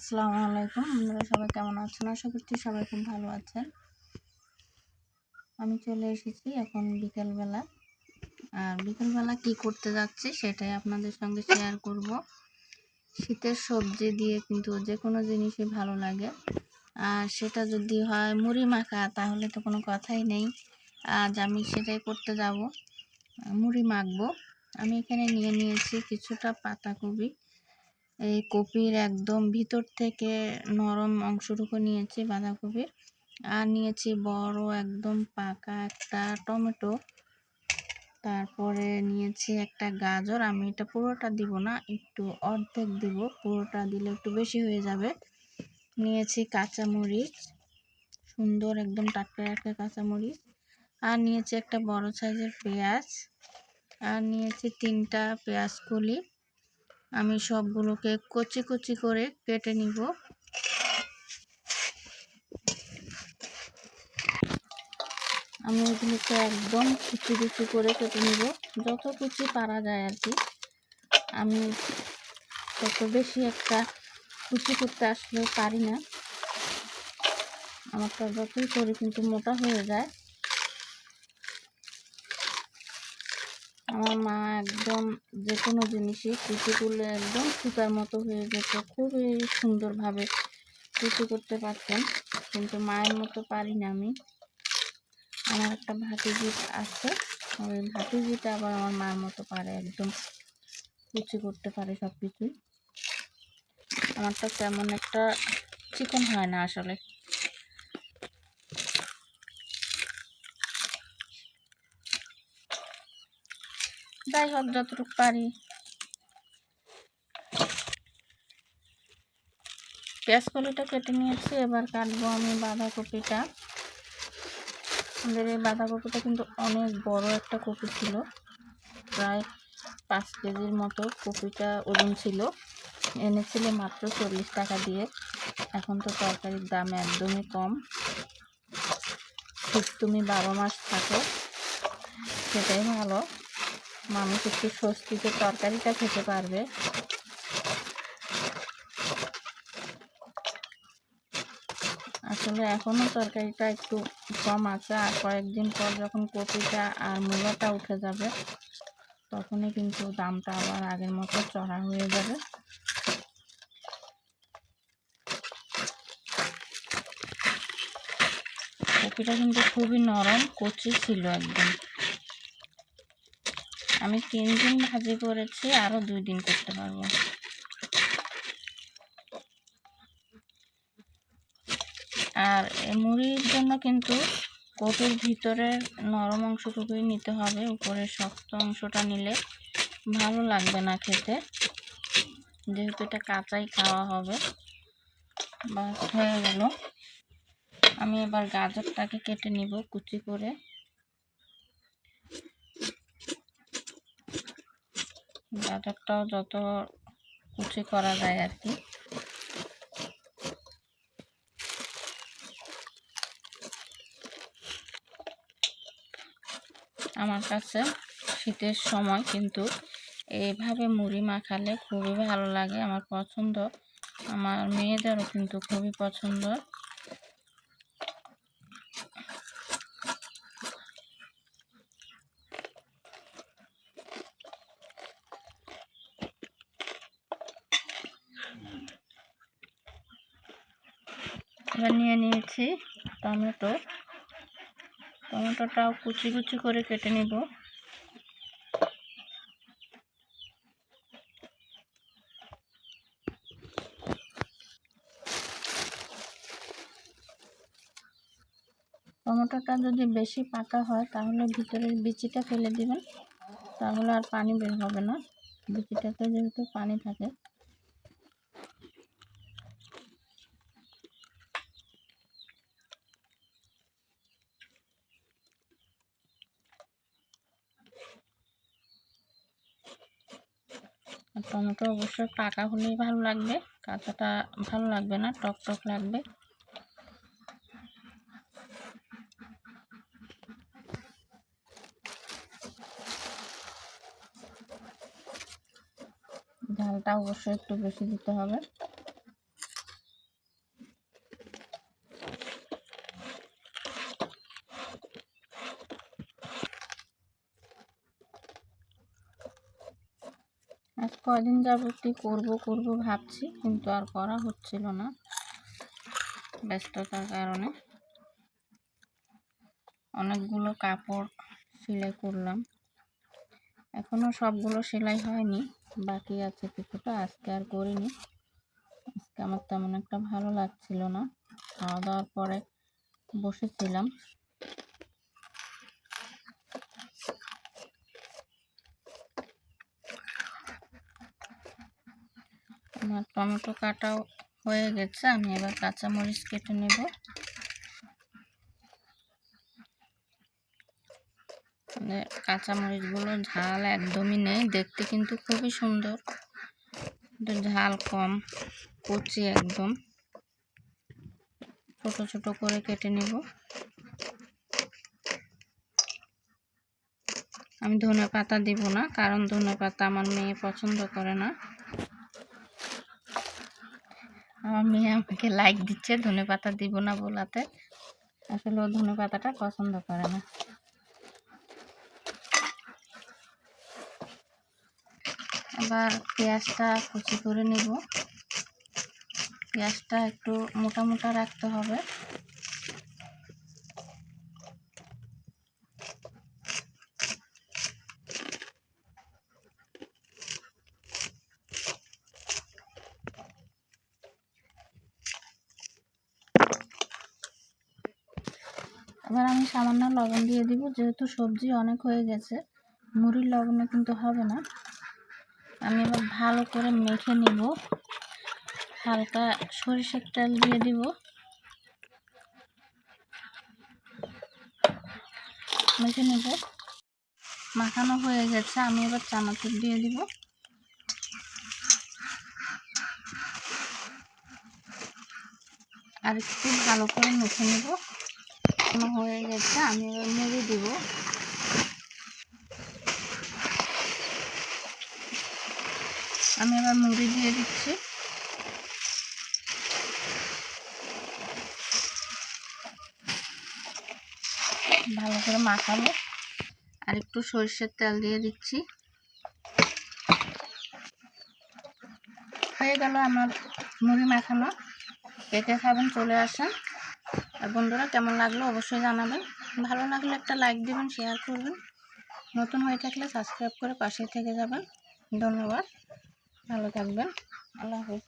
আসসালামু আলাইকুম। আপনারা সবাই কেমন আছেন? আশা করছি সবাই খুব ভালো আছেন। আমি চলে এসেছি এখন বিকেলবেলা। আর বিকেলবেলা কি করতে যাচ্ছি সেটাই আপনাদের সঙ্গে শেয়ার করব। শীতের সবজি দিয়ে কিন্তু যে কোনো জিনিসই ভালো লাগে। আর সেটা যদি হয় মুড়ি মাখা, তাহলে তো কোনো কথাই নেই। আজ আমি সেটাই করতে যাব। মুড়ি মাখবো। আমি এখানে নিয়ে নিয়েছি কিছুটা পাতাকপি। এই কপির একদম ভিতর থেকে নরম অংশটুকু নিয়েছি বাঁধাকপির। আর নিয়েছি বড় একদম পাকা একটা টমেটো। তারপরে নিয়েছি একটা গাজর। আমি এটা পুরোটা দিব না, একটু অর্ধেক দিব। পুরোটা দিলে একটু বেশি হয়ে যাবে। নিয়েছি কাঁচামরিচ, সুন্দর একদম টাটকা একটা কাঁচামরিচ। আর নিয়েছি একটা বড় সাইজের পেঁয়াজ। আর নিয়েছি তিনটা পেঁয়াজ কলি আমি সবগুলোকে কচি কচি করে কেটে নিব। আমি এগুলোকে একদম কুচি কুচি করে কেটে নিব। যত কুচি পারা যায় আর কি। আমি তত বেশি একটা কুচি করতে আসলে পারি না। আমারটা যতই করি কিন্তু মোটা হয়ে যায়। আমার মা একদম যে কোনো জিনিসই কুচি করলে একদম সুতার মতো হয়ে যেত। খুবই সুন্দরভাবে কুচি করতে পারতেন কিন্তু মায়ের মতো পারি না আমি। আমার একটা ভাতিজি আছে, ওই ভাতিজিটা আবার আমার মায়ের মতো পারে, একদম কুচি করতে পারে সব কিছুই আমারটা তেমন একটা চিকন হয় না আসলে। যাই হোক যতটুকু পারি। পেঁয়াজ কলিটা কেটে নিয়েছি, এবার কাটবো আমি বাঁধাকপিটা। আমাদের এই বাঁধাকপিটা কিন্তু অনেক বড় একটা কপি ছিল, প্রায় পাঁচ কেজির মতো কপিটা ওজন ছিল। এনেছিল মাত্র চল্লিশ টাকা দিয়ে। এখন তো তরকারির দাম একদমই কম। ঠিক তুমি বারো মাস থাকো, সেটাই ভালো। মানুষ একটু স্বস্তিতে তরকারিটা খেতে পারবে। আসলে এখনও তরকারিটা একটু কম আছে, আর কয়েকদিন পর যখন কপিটা আর মূলাটা উঠে যাবে, তখনই কিন্তু দামটা আবার আগের মতো চড়া হয়ে যাবে। কপিটা কিন্তু খুবই নরম, কচি ছিল একদম। আমি তিন দিন ভাজি করেছি আরও দুই দিন করতে পারব। আর মুড়ির জন্য কিন্তু কপির ভিতরের নরম অংশটুকুই নিতে হবে উপরের শক্ত অংশটা নিলে ভালো লাগবে না খেতে। যেহেতু এটা কাঁচাই খাওয়া হবে বা হয়ে গেল। আমি এবার গাজরটাকে কেটে নিব কুচি করে। গাজরটাও যত কুচি করা যায় আর কি। আমার কাছে শীতের সময় কিন্তু এইভাবে মুড়ি মাখালে খুবই ভালো লাগে, আমার পছন্দ। আমার মেয়েদেরও কিন্তু খুবই পছন্দ। এবার নিয়ে নিয়েছি টমেটো। টমেটোটাও কুচি কুচি করে কেটে নিব। টমেটোটা যদি বেশি পাকা হয়, তাহলে ভিতরের বিচিটা ফেলে দিবেন। তাহলে আর পানি বের হবে না। বিচিটাতে যেহেতু পানি থাকে টমেটো অবশ্যই পাকা হলেই ভালো লাগবে। কাঁচাটা ভালো লাগবে না, টক টক লাগবে। ঝালটা অবশ্যই একটু বেশি দিতে হবে। আজ কদিন যাবতই করব করব ভাবছি, কিন্তু আর করা হচ্ছিল না ব্যস্ততার কারণে। অনেকগুলো কাপড় সেলাই করলাম। এখনও সবগুলো সেলাই হয়নি, বাকি আছে কিছুটা, আজকে আর করিনি। আজকে আমার তেমন একটা ভালো লাগছিল না। খাওয়া দাওয়ার পরে বসেছিলাম। আমার টমেটো কাটাও হয়ে গেছে, আমি এবার কাঁচামরিচ কেটে নেব। মানে কাঁচামরিচগুলো ঝাল একদমই নেই, দেখতে কিন্তু খুবই সুন্দর। ঝাল কম, কচি একদম। ছোট ছোট করে কেটে নেব। আমি ধনে পাতা দিব না, কারণ ধনে পাতা আমার মেয়ে পছন্দ করে না। আমার মেয়ে আমাকে লাইক দিচ্ছে, ধনে পাতা দিব না বোলাতে। আসলে ও ধনে পাতাটা পছন্দ করে না। আবার পেঁয়াজটা কুচি করে নেব। পেঁয়াজটা একটু মোটা মোটা রাখতে হবে। এবার আমি সামান্য লবণ দিয়ে দিব, যেহেতু সবজি অনেক হয়ে গেছে, মুড়ির লবণে কিন্তু হবে না। আমি এবার ভালো করে মেখে নিব, হালকা সরিষার তেল দিয়ে দিব। মেখে নেব। মাখানো হয়ে গেছে, আমি এবার চানাচুর দিয়ে দিব। আর একটু ভালো করে মেখে নেব। হয়ে গেছে, আমি এবার মুড়ি দিব। আমি এবার মুড়ি দিয়ে দিচ্ছি। ভালো করে মাখাবো। আর একটু সরষের তেল দিয়ে দিচ্ছি। হয়ে গেল আমার মুড়ি মাখানো। কেটে খাবেন, চলে আসেন। আর বন্ধুরা কেমন লাগল অবশ্যই জানাবেন। ভালো লাগলে একটা লাইক দেবেন শেয়ার করবেন। নতুন হয়ে থাকলে সাবস্ক্রাইব করে পাশে থেকে যাবেন। ধন্যবাদ। ভালো থাকবেন। আল্লাহ হাফিজ।